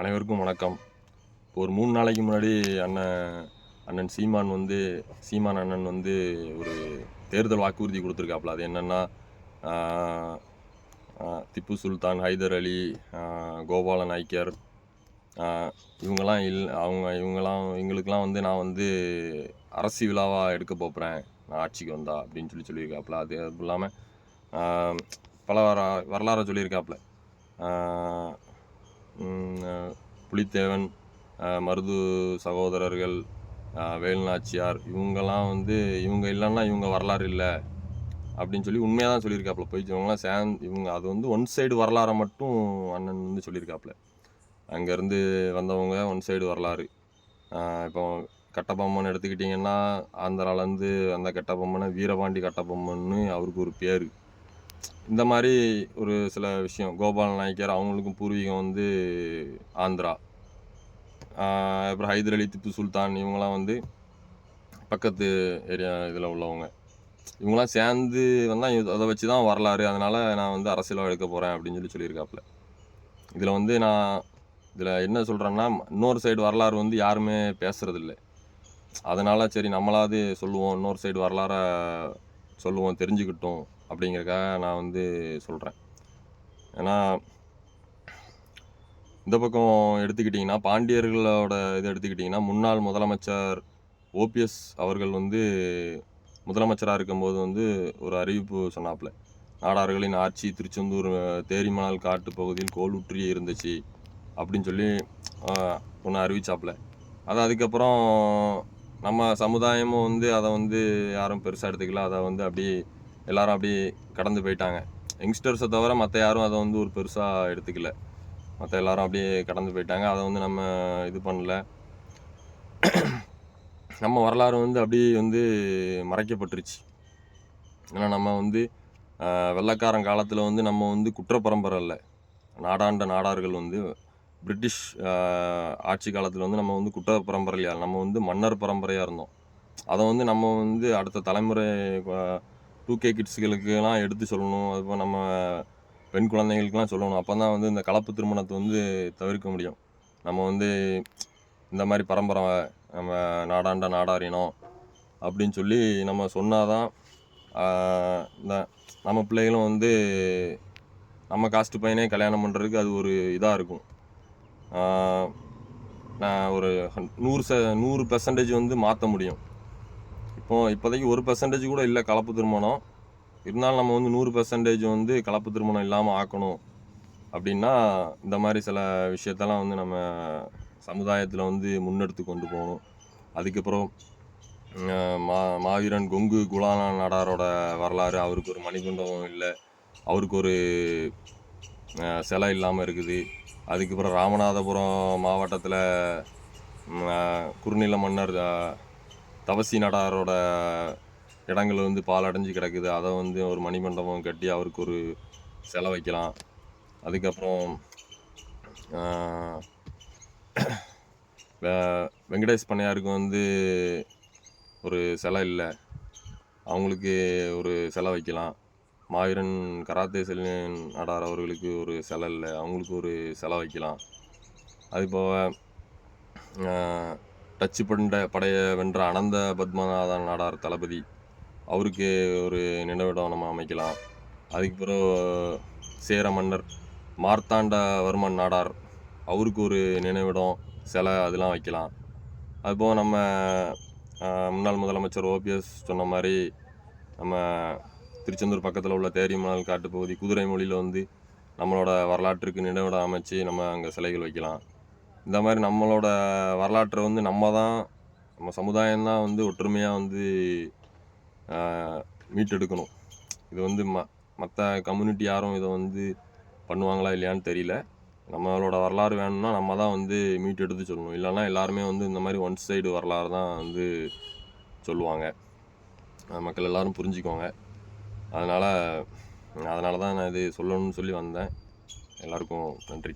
அனைவருக்கும் வணக்கம். ஒரு மூணு நாளைக்கு முன்னாடி அண்ணன் அண்ணன் சீமான் வந்து சீமான் அண்ணன் வந்து ஒரு தேர்தல் வாக்குறுதி கொடுத்துருக்காப்புல. அது என்னென்னா திப்பு சுல்தான் ஹைதர் அலி கோபால நாய்க்கர் இவங்கெல்லாம் இல் அவங்க இவங்கெல்லாம் இவங்களுக்கெல்லாம் வந்து நான் வந்து அரசு விழாவாக எடுக்க போகிறேன் நான் ஆட்சிக்கு வந்தா அப்படின்னு சொல்லி சொல்லியிருக்காப்புல. அது அதுவும் இல்லாமல் பல வர வரலாறை சொல்லியிருக்காப்புல. புலித்தேவன் மருது சகோதரர்கள் வேலுநாச்சியார் இவங்கெல்லாம் வந்து இவங்க இல்லைன்னா இவங்க வரலாறு இல்லை அப்படின்னு சொல்லி உண்மையாக தான் சொல்லியிருக்காப்புல. போய் இவங்களாம் இவங்க அது வந்து ஒன் சைடு வரலாறை மட்டும் அண்ணன் வந்து சொல்லியிருக்காப்புல. அங்கேருந்து வந்தவங்க ஒன் சைடு வரலாறு. இப்போ கட்டபொம்மன் எடுத்துக்கிட்டிங்கன்னா ஆந்திராலேருந்து அந்த கட்டபொம்மனை வீரபாண்டி கட்டபொம்மன்னு அவருக்கு ஒரு பேர். இந்த மாதிரி ஒரு சில விஷயம். கோபால் நாயக்கர் அவங்களுக்கும் பூர்வீகம் வந்து ஆந்திரா. அப்புறம் ஹைதர் அலி திப்பு சுல்தான் இவங்கெல்லாம் வந்து பக்கத்து ஏரியா இதில் உள்ளவங்க. இவங்களாம் சேர்ந்து வந்தால் அதை வச்சு தான் வரலாறு. அதனால் நான் வந்து அரசியலாக எடுக்க போகிறேன் அப்படின்னு சொல்லி சொல்லியிருக்காப்புல. இதில் வந்து நான் இதில் என்ன சொல்கிறேன்னா இன்னொரு சைடு வரலாறு வந்து யாருமே பேசுறதில்ல. அதனால் சரி நம்மளாவது சொல்லுவோம். இன்னொரு சைடு வரலாறை சொல்லுவோம் தெரிஞ்சுக்கிட்டோம். அப்படிங்கிறக்காக நான் வந்து சொல்கிறேன் ஏன்னா இந்த பக்கம் எடுத்துக்கிட்டிங்கன்னா பாண்டியர்களோட இது எடுத்துக்கிட்டிங்கன்னா முன்னாள் முதலமைச்சர் ஓபிஎஸ் அவர்கள் வந்து முதலமைச்சராக இருக்கும்போது வந்து ஒரு அறிவிப்பு சொன்னாப்புல. நாடார்களின் ஆட்சி திருச்செந்தூர் தேரிமணல் காட்டு பகுதியில் கோலுற்றி இருந்துச்சு அப்படின்னு சொல்லி ஒன்று அறிவிச்சாப்புல. அது அதுக்கப்புறம் நம்ம சமுதாயமும் வந்து அதை வந்து யாரும் பெருசாக எடுத்துக்கல. அதை வந்து அப்படியே எல்லாரும் அப்படியே கடந்து போயிட்டாங்க. யங்ஸ்டர்ஸை தவிர மற்ற யாரும் அதை வந்து ஒரு பெருசாக எடுத்துக்கல. மற்ற எல்லாரும் அப்படியே கடந்து போயிட்டாங்க. அதை வந்து நம்ம இது பண்ணல. நம்ம வரலாறு வந்து அப்படியே வந்து மறைக்கப்பட்டுருச்சு. ஏன்னா நம்ம வந்து வெள்ளக்காரன் வெள்ளைக்காரன் காலத்தில் வந்து நம்ம வந்து குற்றப்பரம்பரை இல்லை நாடாண்ட நாடார்கள் வந்து பிரிட்டிஷ் ஆட்சி காலத்தில் வந்து நம்ம வந்து குற்ற பரம்பரையாக நம்ம வந்து மன்னர் பரம்பரையாக இருந்தோம். அதை வந்து நம்ம வந்து அடுத்த தலைமுறை டூ கே கிட்ஸுகளுக்கெல்லாம் எடுத்து சொல்லணும். அதுபோல் நம்ம பெண் குழந்தைகளுக்கெல்லாம் சொல்லணும். அப்போ தான் வந்து இந்த கலப்பு திருமணத்தை வந்து தவிர்க்க முடியும். நம்ம வந்து இந்த மாதிரி பரம்பரை நம்ம நாடாண்ட நாடாரினோம் அப்படின்னு சொல்லி நம்ம சொன்னால் தான் இந்த நம்ம பிள்ளைகளும் வந்து நம்ம காஸ்ட் பையனே கல்யாணம் பண்ணுறதுக்கு அது ஒரு இதாக இருக்கும். நான் ஒரு நூறு ச நூறு பெர்சன்டேஜ் வந்து மாற்ற முடியும். இப்போ இப்போதைக்கு ஒரு பர்சன்டேஜ் கூட இல்லை கலப்பு திருமணம். இருந்தாலும் நம்ம வந்து நூறு பர்சன்டேஜ் வந்து கலப்பு திருமணம் இல்லாமல் ஆக்கணும். அப்படின்னா இந்த மாதிரி சில விஷயத்தெல்லாம் வந்து நம்ம சமுதாயத்தில் வந்து முன்னெடுத்து கொண்டு போகணும். அதுக்கப்புறம் மா மாவீரன் கொங்கு குலானா நடாரோட வரலாறு அவருக்கு ஒரு மணிகுண்டம் இல்லை. அவருக்கு ஒரு சிலை இல்லாமல் இருக்குது. அதுக்கப்புறம் ராமநாதபுரம் மாவட்டத்தில் குறுநில மன்னர் தவசி நடாரோட இடங்கள் வந்து பாலடைஞ்சு கிடக்குது. அதை வந்து ஒரு மணிமண்டபம் கட்டி அவருக்கு ஒரு சிலை வைக்கலாம். அதுக்கப்புறம் வெங்கடேஷ் பண்ணையாருக்கு வந்து ஒரு சிலை இல்லை. அவங்களுக்கு ஒரு சிலை வைக்கலாம். மாவீரன் கராத்தே செல்வன் நாடார் அவர்களுக்கு ஒரு சிலை இல்லை. அவங்களுக்கு ஒரு சிலை வைக்கலாம். அது போக டச்சு பண்ட படைய வென்ற அனந்த பத்மநாதன் நாடார் தளபதி அவருக்கு ஒரு நினைவிடம் நம்ம அமைக்கலாம். அதுக்கு பிறகு சேர மன்னர் மார்த்தாண்டவர்மன் நாடார் அவருக்கு ஒரு நினைவிடம் சிலை அதெல்லாம் வைக்கலாம். அதுபோக நம்ம முன்னாள் முதலமைச்சர் ஓபிஎஸ் சொன்ன மாதிரி நம்ம திருச்செந்தூர் பக்கத்தில் உள்ள தேரிமணல் காட்டுப்பகுதி குதிரை மொழியில் வந்து நம்மளோட வரலாற்றுக்கு நினைவிடம் அமைச்சு நம்ம அங்கே சிலைகள் வைக்கலாம். இந்த மாதிரி நம்மளோட வரலாற்றை வந்து நம்ம தான் நம்ம சமுதாயம் தான் வந்து ஒற்றுமையாக வந்து மீட்டெடுக்கணும். இது வந்து ம மற்ற கம்யூனிட்டி யாரும் இதை வந்து பண்ணுவாங்களா இல்லையான்னு தெரியல. நம்மளோட வரலாறு வேணும்னா நம்ம தான் வந்து மீட்டெடுத்து சொல்லணும். இல்லைன்னா எல்லாருமே வந்து இந்த மாதிரி ஒன் சைடு வரலாறு தான் வந்து சொல்லுவாங்க. மக்கள் எல்லோரும் புரிஞ்சுக்குவாங்க. அதனால் அதனால தான் நான் இது சொல்லணும்னு சொல்லி வந்தேன். எல்லாருக்கும் நன்றி.